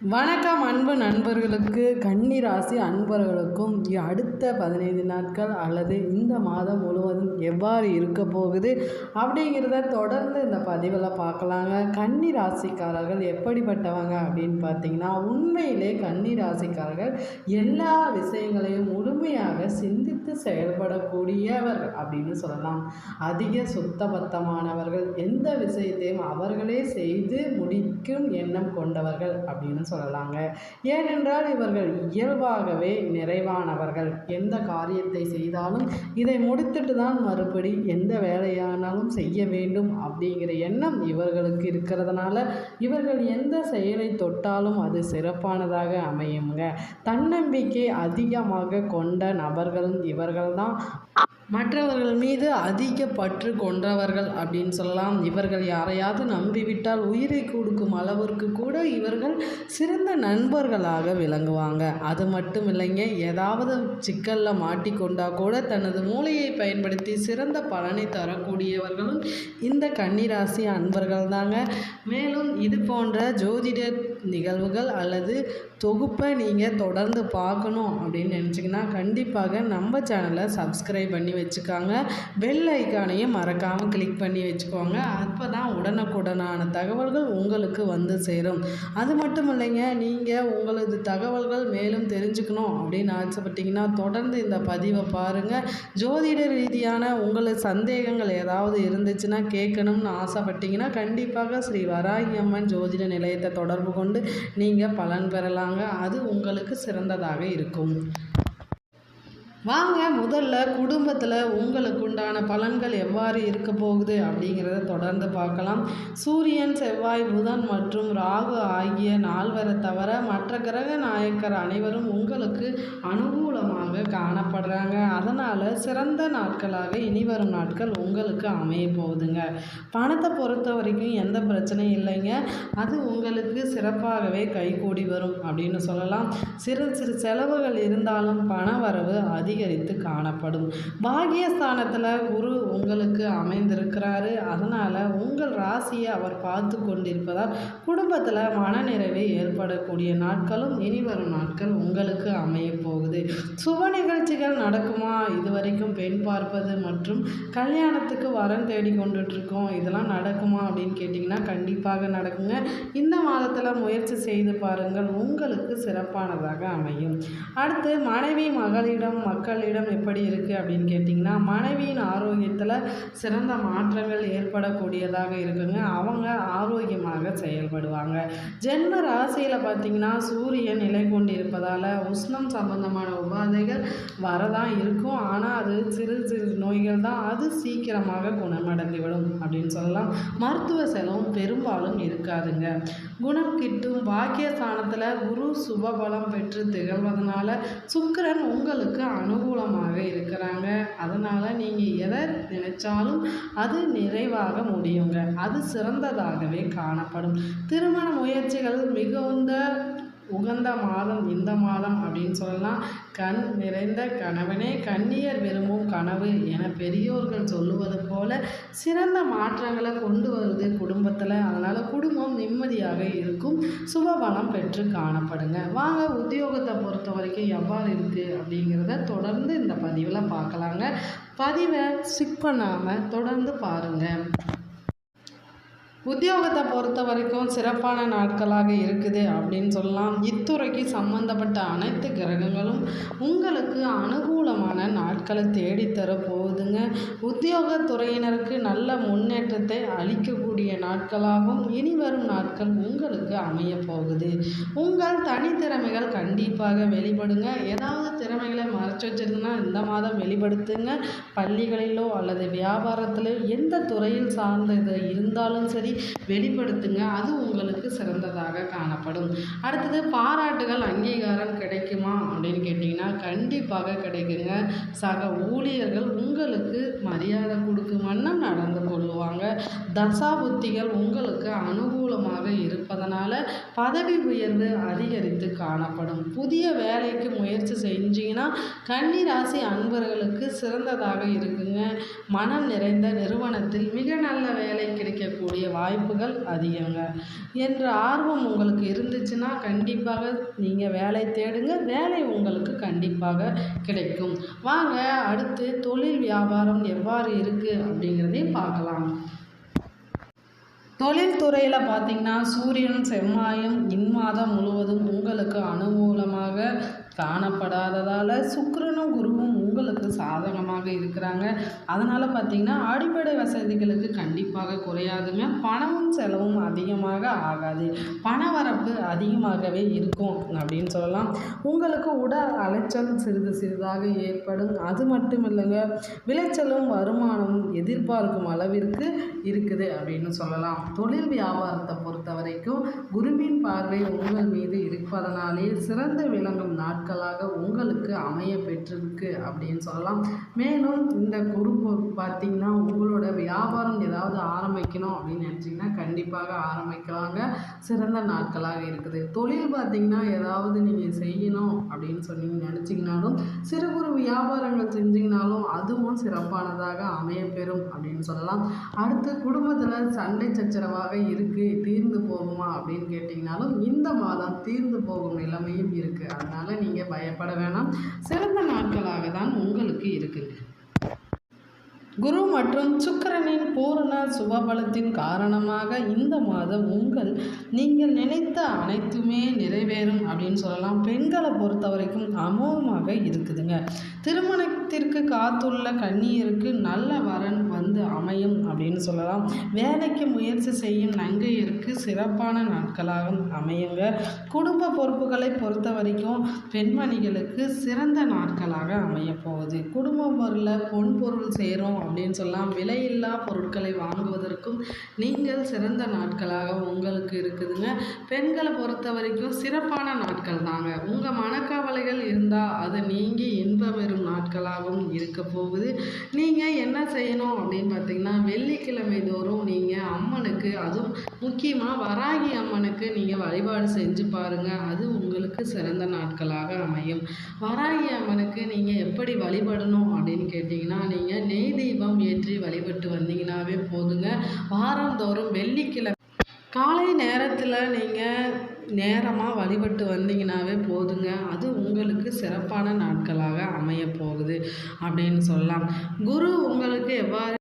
வணக்கம் அன்பு நண்பர்களுக்கு கன்னி ராசி அன்பர்களுக்கும் அடுத்த பதினைந்து நாட்கள் அல்லது இந்த மாதம் முழுவதும் எவ்வாறு இருக்க போகுது அப்படிங்கிறத தொடர்ந்து இந்த பதிவில் பார்க்கலாங்க. கன்னி ராசிக்காரர்கள் எப்படிப்பட்டவங்க அப்படின்னு பார்த்தீங்கன்னா உண்மையிலே கன்னி ராசிக்காரர்கள் எல்லா விஷயங்களையும் முழுமையாக சிந்தித்து செயல்படக்கூடியவர்கள் அப்படின்னு சொல்லலாம். அதிக சுத்தபத்தமானவர்கள் எந்த விஷயத்தையும் அவர்களே செய்து முடிக்கும் எண்ணம் கொண்டவர்கள் அப்படின்னு சொல்லலாங்க. ஏனென்றால் இவர்கள் இயல்பாகவே நிறைவானவர்கள். எந்த காரியத்தை செய்தாலும் இதை முடித்துட்டு தான் மறுபடி எந்த வேலையானாலும் செய்ய வேண்டும் அப்படிங்கிற எண்ணம் இவர்களுக்கு இருக்கிறதுனால இவர்கள் எந்த செயலை தொட்டாலும் அது சிறப்பானதாக அமையுங்க. தன்னம்பிக்கை அதிகமாக கொண்ட நபர்களும் இவர்கள்தான். மற்றவர்கள் மீது அதிக பற்று கொண்டவர்கள் அப்படின்னு சொல்லலாம். இவர்கள் யாரையாவது நம்பிவிட்டால் உயிரை கொடுக்கும் அளவிற்கு கூட இவர்கள் சிறந்த நண்பர்களாக விளங்குவாங்க. அது மட்டும் இல்லைங்க ஏதாவது சிக்கலில் மாட்டிக்கொண்டா கூட தனது மூளையை பயன்படுத்தி சிறந்த பலனை தரக்கூடியவர்களும் இந்த கன்னிராசி அன்பர்கள் தாங்க மேலும் இது போன்ற ஜோதிட நிகழ்வுகள் அல்லது தொகுப்பை நீங்கள் தொடர்ந்து பார்க்கணும் அப்படின்னு நினச்சிங்கன்னா கண்டிப்பாக நம்ம சேனலை சப்ஸ்கிரைப் பண்ணி வச்சுக்காங்க. பெல் ஐக்கானையும் மறக்காமல் கிளிக் பண்ணி வச்சுக்கோங்க. அப்போ தான் உடனுக்குடனான தகவல்கள் உங்களுக்கு வந்து சேரும். அது மட்டும் இல்லைங்க நீங்கள் உங்களது தகவல்கள் மேலும் தெரிஞ்சுக்கணும் அப்படின்னு ஆசைப்பட்டீங்கன்னா தொடர்ந்து இந்த பதிவை பாருங்கள் ஜோதிட ரீதியான உங்களது சந்தேகங்கள் ஏதாவது இருந்துச்சுன்னா கேட்கணும்னு ஆசைப்பட்டீங்கன்னா கண்டிப்பாக ஸ்ரீ வராகி அம்மன் ஜோதிட நிலையத்தை தொடர்பு கொண்டு நீங்கள் பலன் பெறலாங்க. அது உங்களுக்கு சிறந்ததாக இருக்கும். வாங்க முதல்ல குடும்பத்தில் உங்களுக்கு உண்டான பலன்கள் எவ்வாறு இருக்க போகுது அப்படிங்கிறத தொடர்ந்து பார்க்கலாம். சூரியன் செவ்வாய் புதன் மற்றும் ராகு ஆகிய நால்வரை தவிர மற்ற கிரக நாயக்கர் அனைவரும் உங்களுக்கு அனுகூலமாக காணப்படுறாங்க. அதனால் சிறந்த நாட்களாக இனி வரும் நாட்கள் உங்களுக்கு அமைய போகுதுங்க. பணத்தை பொறுத்த வரைக்கும் எந்த பிரச்சனையும் இல்லைங்க. அது உங்களுக்கு சிறப்பாகவே கைகூடி வரும் அப்படின்னு சொல்லலாம். சிறு சிறு செலவுகள் இருந்தாலும் பண வரவு அதிகரித்து காணப்படும். பாகியஸ்தானத்தில் குரு உங்களுக்கு அமைந்திருக்கிறாரு. அதனால் உங்கள் ராசியை அவர் பார்த்து கொண்டிருப்பதால் குடும்பத்தில் மனநிறைவு ஏற்படக்கூடிய நாட்களும் இனி வரும் நாட்கள் உங்களுக்கு அமைய போகுது. சுப நிகழ்ச்சிகள் நடக்குமா? இது வரைக்கும் பெண் பார்ப்பது மற்றும் கல்யாணத்துக்கு வரன் தேடி கொண்டுட்ருக்கோம். இதெல்லாம் நடக்குமா அப்படின்னு கேட்டிங்கன்னா கண்டிப்பாக நடக்குங்க. இந்த மாதத்தில் முயற்சி செய்து பாருங்கள். உங்களுக்கு சிறப்பானதாக அமையும். அடுத்து மனைவி மகளிடம் மக்களிடம் எப்படி இருக்குது அப்படின்னு கேட்டிங்கன்னா மனைவியின் ஆரோக்கியத்தில் சிறந்த மாற்றங்கள் ஏற்படக்கூடியதாக இருக்குங்க. அவங்க ஆரோக்கியமாக செயல்படுவாங்க. ஜென்ம ராசியில் பார்த்தீங்கன்னா சூரியன் நிலை கொண்டிருப்பதால் உஷ்ணம் சம்பந்தமான உபாதைகள் வரதான் இருக்கும். ஆனால் அது சிறு சிறு நோய்கள் தான். அது சீக்கிரமாக குணமடைந்து விடும் அப்படின்னு சொல்லலாம். மருத்துவ செலவும் பெரும்பாலும் இருக்காதுங்க. குணம் கிட்டும் பாக்கியஸ்தானத்தில் குரு சுபபலம் பெற்று திகழ்வதனால சுக்கிரன் உங்களுக்கு அனுகூலமாக இருக்கிறாங்க. அதனால் நீங்கள் எதை நினைச்சாலும் அது நிறைவாக முடியுங்க. அது சிறந்ததாகவே காணப்படும். திருமண முயற்சிகள் மிகுந்த உகந்த மாதம் இந்த மாதம் அப்படின்னு சொல்லலாம். கண் நிறைந்த கணவனே கண்ணியர் விரும்பும் கனவு என பெரியோர்கள் சொல்லுவது போல சிறந்த மாற்றங்களை கொண்டு வருது குடும்பத்தில். அதனால் குடும்பம் நிம்மதியாக இருக்கும். சுபபலம் பெற்று காணப்படுங்க. வாங்க உத்தியோகத்தை பொறுத்த வரைக்கும் எவ்வாறு இருக்குது அப்படிங்கிறத தொடர்ந்து இந்த பதிவில் பார்க்கலாங்க. பதிவை ஸ்கிப் பண்ணாமல் தொடர்ந்து பாருங்கள் உத்தியோகத்தை பொறுத்த வரைக்கும் சிறப்பான நாட்களாக இருக்குது அப்படின்னு சொல்லலாம். இத்துறைக்கு சம்பந்தப்பட்ட அனைத்து கிரகங்களும் உங்களுக்கு அனுகூலமான நாட்களை தேடித்தர போகுதுங்க. உத்தியோகத்துறையினருக்கு நல்ல முன்னேற்றத்தை அளிக்கக்கூடிய நாட்களாகவும் இனி வரும் நாட்கள் உங்களுக்கு அமைய போகுது. உங்கள் தனித்திறமைகள் கண்டிப்பாக வெளிப்படுங்க. ஏதாவது திறமைகளை மறைச்சு வச்சிருந்தா இந்த மாதம் வெளிப்படுத்துங்க. பள்ளிகளிலோ அல்லது வியாபாரத்திலோ எந்த துறையில் சார்ந்த இருந்தாலும் சரி வெளிப்படுத்துங்க. அது உங்களுக்கு சிறந்ததாக காணப்படும். அடுத்தது பாராட்டுகள் அங்கீகாரம் கிடைக்குமா அப்படின்னு கேட்டிங்கன்னா கண்டிப்பாக கிடைக்குங்க. சக ஊழியர்கள் உங்களுக்கு மரியாதை கொடுக்கும் வண்ணம் நடந்து கொள்ளுவாங்க தசா புத்திகள் உங்களுக்கு அனுகூலமாக இருப்பதனால பதவி உயர்வு அதிகரித்து காணப்படும். புதிய வேலைக்கு முயற்சி செஞ்சீங்கன்னா கன்னி ராசி அன்பர்களுக்கு சிறந்ததாக இருக்குங்க. மனம் நிறைந்த நிறுவனத்தில் மிக நல்ல வேலை கிடைக்கக்கூடிய வாய்ப்புகள் அதிகங்க. என்ற ஆர்வம் உங்களுக்கு இருந்துச்சுன்னா கண்டிப்பாக நீங்கள் வேலை தேடுங்க. வேலை உங்களுக்கு கண்டிப்பாக கிடைக்கும். வாங்க அடுத்து தொழில் வியாபாரம் எவ்வாறு இருக்குது அப்படிங்கிறதையும் பார்க்கலாம். தொழில்துறையில் பார்த்தீங்கன்னா சூரியன் செவ்வாயும் இம்மாதம் முழுவதும் உங்களுக்கு அனுகூலமாக காணப்படாததால் சுக்கரனும் குருவும் உங்களுக்கு சாதகமாக இருக்கிறாங்க. அதனால் பார்த்தீங்கன்னா அடிப்படை வசதிகளுக்கு கண்டிப்பாக குறையாதுங்க. பணமும் செலவும் அதிகமாக ஆகாது. பணவரப்பு அதிகமாகவே இருக்கும் அப்படின்னு சொல்லலாம். உங்களுக்கு உடல் அலைச்சல் சிறிது சிறிதாக ஏற்படும். அது மட்டும் இல்லைங்க விளைச்சலும் வருமானமும் எதிர்பார்க்கும் அளவிற்கு இருக்குது அப்படின்னு சொல்லலாம். தொழில் வியாபாரத்தை பொறுத்த வரைக்கும் குருவின் பார்வை உங்கள் மீது இருப்பதனாலே சிறந்து விளங்கும் நாட்களாக உங்களுக்கு அமைய பெற்றிருக்கு அப்படின்னு சொல்லலாம். மேலும் இந்த குறிப்பு பார்த்தீங்கன்னா உங்களோட வியாபாரம் ஏதாவது ஆரம்பிக்கணும் அப்படின்னு நினச்சிங்கன்னா கண்டிப்பாக ஆரம்பிக்கலாங்க. சிறந்த நாட்களாக இருக்குது. தொழில் பார்த்தீங்கன்னா ஏதாவது நீங்கள் செய்யணும் அப்படின்னு சொல்லி நினச்சிங்கனாலும் சிறு குறு வியாபாரங்கள் செஞ்சிங்கனாலும் அதுவும் சிறப்பானதாக அமையப்பெறும் அப்படின்னு சொல்லலாம். அடுத்து குடும்பத்தில் சண்டை சச்சரவாக இருக்குது தீர்ந்து போகுமா அப்படின்னு கேட்டிங்கனாலும் இந்த மாதம் தீர்ந்து போகும் நிலைமையும் இருக்குது அதனால் நீங்கள் பயப்பட வேணாம். சிறந்த நாட்களாக தான் உங்களுக்கு இருக்குங்க குரு மற்றும் சுக்கிரனின் பூரண சுபபலத்தின் காரணமாக இந்த மாதம் உங்கள் நீங்கள் நினைத்த அனைத்துமே நிறைவேறும் அப்படின்னு சொல்லலாம். பெண்களை பொறுத்த வரைக்கும் அமோகமாக இருக்குதுங்க. திருமணத்திற்கு காத்துள்ள கண்ணீருக்கு நல்ல வரன் வந்து அமையும் அப்படின்னு சொல்லலாம். வேலைக்கு முயற்சி செய்யும் நங்கையருக்கு சிறப்பான நாட்களாக அமையுங்க. குடும்ப பொறுப்புகளை பொறுத்த வரைக்கும் பெண்மணிகளுக்கு சிறந்த நாட்களாக அமைய போகுது. குடும்பம் பொருளை பொன் பொருள் சேரும் அப்படின்னு சொல்லலாம் விலையில்லா பொருட்களை வாங்குவதற்கும் நீங்கள் சிறந்த நாட்களாக உங்களுக்கு இருக்குதுங்க. பெண்களை பொறுத்த வரைக்கும் சிறப்பான நாட்கள் தாங்க. உங்கள் மனக்கவலைகள் இருந்தால் அது நீங்கி இன்பம் பெறும் நாட்களாகவும் இருக்க போகுது. நீங்கள் என்ன செய்யணும் அப்படின்னு பார்த்தீங்கன்னா வெள்ளிக்கிழமை தோறும் நீங்கள் அம்மனுக்கு அதுவும் முக்கியமாக வராகி அம்மனுக்கு நீங்கள் வழிபாடு செஞ்சு பாருங்கள் அது உங்களுக்கு சிறந்த நாட்களாக அமையும். வராகி அம்மனுக்கு நீங்கள் எப்படி வழிபடணும் அப்படின்னு கேட்டிங்கன்னா நீங்கள் நெய் தீபம் ஏற்றி வழிபட்டு வந்தீங்கன்னாவே போதுங்க. வாரந்தோறும் வெள்ளிக்கிழமை காலை நேரத்தில் நீங்கள் நேரமாக வழிபட்டு வந்தீங்கன்னாவே போதுங்க. அது உங்களுக்கு சிறப்பான நாட்களாக அமைய போகுது அப்படின்னு சொல்லலாம். குரு உங்களுக்கு எவ்வாறு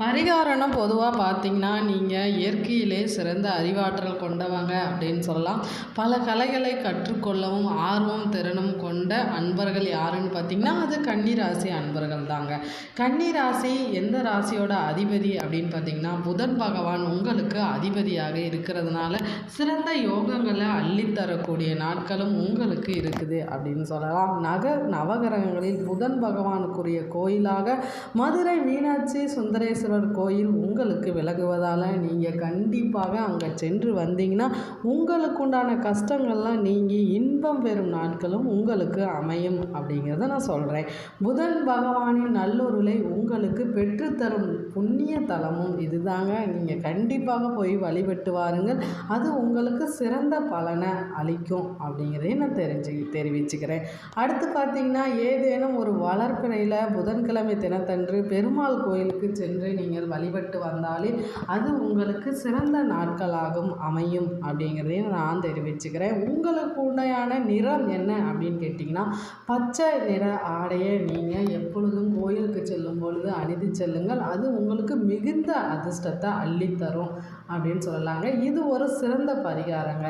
பரிகாரம்னு பொதுவாக பார்த்தீங்கன்னா நீங்கள் இயற்கையிலே சிறந்த அறிவாற்றல் கொண்டவங்க அப்படின்னு சொல்லலாம். பல கலைகளை கற்றுக்கொள்ளவும் ஆர்வம் திறனும் கொண்ட அன்பர்கள் யாருன்னு பார்த்தீங்கன்னா அது கன்னிராசி அன்பர்கள் தாங்க. கன்னிராசி எந்த ராசியோட அதிபதி அப்படின்னு பார்த்தீங்கன்னா புதன் பகவான் உங்களுக்கு அதிபதியாக இருக்கிறதுனால சிறந்த யோகங்களை அள்ளித்தரக்கூடிய நாட்களும் உங்களுக்கு இருக்குது அப்படின்னு சொல்லலாம். நக நவகிரகங்களில் புதன் பகவானுக்குரிய கோயிலாக மதுரை மீனாட்சி சுந்தரேஸ்வரர் ஈஸ்வரர் கோயில் உங்களுக்கு விலகுவதால் நீங்கள் கண்டிப்பாக அங்கே சென்று வந்தீங்கன்னா உங்களுக்குண்டான கஷ்டங்கள்லாம் நீங்கி இன்பம் பெறும் நாட்களும் உங்களுக்கு அமையும் அப்படிங்கிறத நான் சொல்கிறேன் புதன் பகவானின் நல்லொருளை உங்களுக்கு பெற்றுத்தரும் புண்ணிய தலமும் இதுதாங்க. நீங்கள் கண்டிப்பாக போய் வழிபட்டு வாருங்கள். அது உங்களுக்கு சிறந்த பலனை அளிக்கும் அப்படிங்கிறதையும் நான் தெரிஞ்சு தெரிவிச்சுக்கிறேன். அடுத்து பார்த்தீங்கன்னா ஏதேனும் ஒரு வளர்ப்பிறையில் புதன்கிழமை தினத்தன்று பெருமாள் கோயிலுக்கு சென்று நீங்கள் வழிபட்டு வந்தாலே அது உங்களுக்கு சிறந்த நாட்களாகவும் அமையும் அப்படிங்கிறதையும் நான் தெரிவிச்சுக்கிறேன். உங்களுக்கு உண்மையான நிறம் என்ன அப்படின்னு கேட்டிங்கன்னா பச்சை நிற ஆடையை நீங்கள் எப்பொழுதும் கோயிலுக்கு செல்லும் பொழுது அணிந்து செல்லுங்கள். அது உங்களுக்கு மிகுந்த அதிர்ஷ்டத்தை அள்ளித்தரும் அப்படின்னு சொல்லலாங்க. இது ஒரு சிறந்த பரிகாரங்க.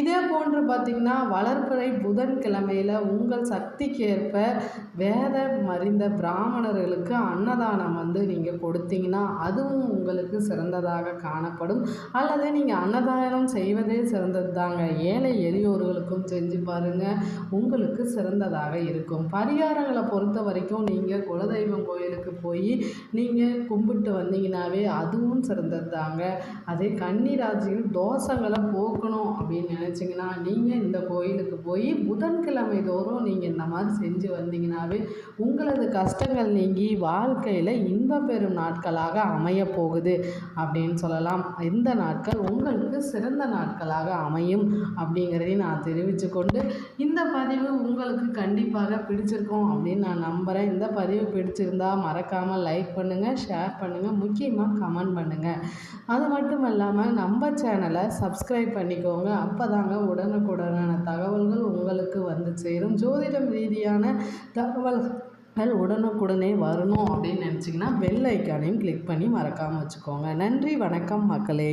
இதே போன்று பார்த்திங்கன்னா வளர்ப்பிறை புதன்கிழமையில் உங்கள் சக்திக்கேற்ப வேத மறிந்த பிராமணர்களுக்கு அன்னதானம் வந்து நீங்கள் கொடுத்தீங்கன்னா அதுவும் உங்களுக்கு சிறந்ததாக காணப்படும். அல்லது நீங்கள் அன்னதானம் செய்வதே சிறந்தது தாங்க ஏழை எளியோர்களுக்கும் செஞ்சு பாருங்கள் உங்களுக்கு சிறந்ததாக இருக்கும். பரிகாரங்களை பொறுத்த வரைக்கும் நீங்கள் குலதெய்வம் கோயிலுக்கு போய் நீங்கள் கும்பிட்டு வந்தீங்கன்னாவே அதுவும் சிறந்தது தாங்க அதே கன்னிராஜியில் தோஷங்களை போக்கணும் அப்படின்னு நினச்சிங்கன்னா நீங்கள் இந்த கோயிலுக்கு போய் புதன்கிழமை தோறும் நீங்கள் இந்த மாதிரி செஞ்சு அப்படின்னாவே உங்களது கஷ்டங்கள் நீங்கி வாழ்க்கையில் இன்பம் பெறும் நாட்களாக அமைய போகுது அப்படின்னு சொல்லலாம். இந்த நாட்கள் உங்களுக்கு சிறந்த நாட்களாக அமையும் அப்படிங்கிறதையும் நான் தெரிவித்து கொண்டு இந்த பதிவு உங்களுக்கு கண்டிப்பாக பிடிச்சிருக்கும் அப்படின்னு நான் நம்புகிறேன் இந்த பதிவு பிடிச்சிருந்தா மறக்காமல் லைக் பண்ணுங்கள் ஷேர் பண்ணுங்கள் முக்கியமாக கமெண்ட் பண்ணுங்கள் அது மட்டும் இல்லாமல் நம்ம சேனலை சப்ஸ்கிரைப் பண்ணிக்கோங்க. அப்போ தாங்க உடனுக்குடனான தகவல்கள் உங்களுக்கு வந்து சேரும். ஜோதிடம் ரீதியான த தகவல்கள் உடனுக்குடனே வரணும் அப்படின்னு நினச்சிங்கன்னா பெல் ஐக்கானையும் கிளிக் பண்ணி மறக்காமல் வச்சுக்கோங்க. நன்றி வணக்கம் மக்களே.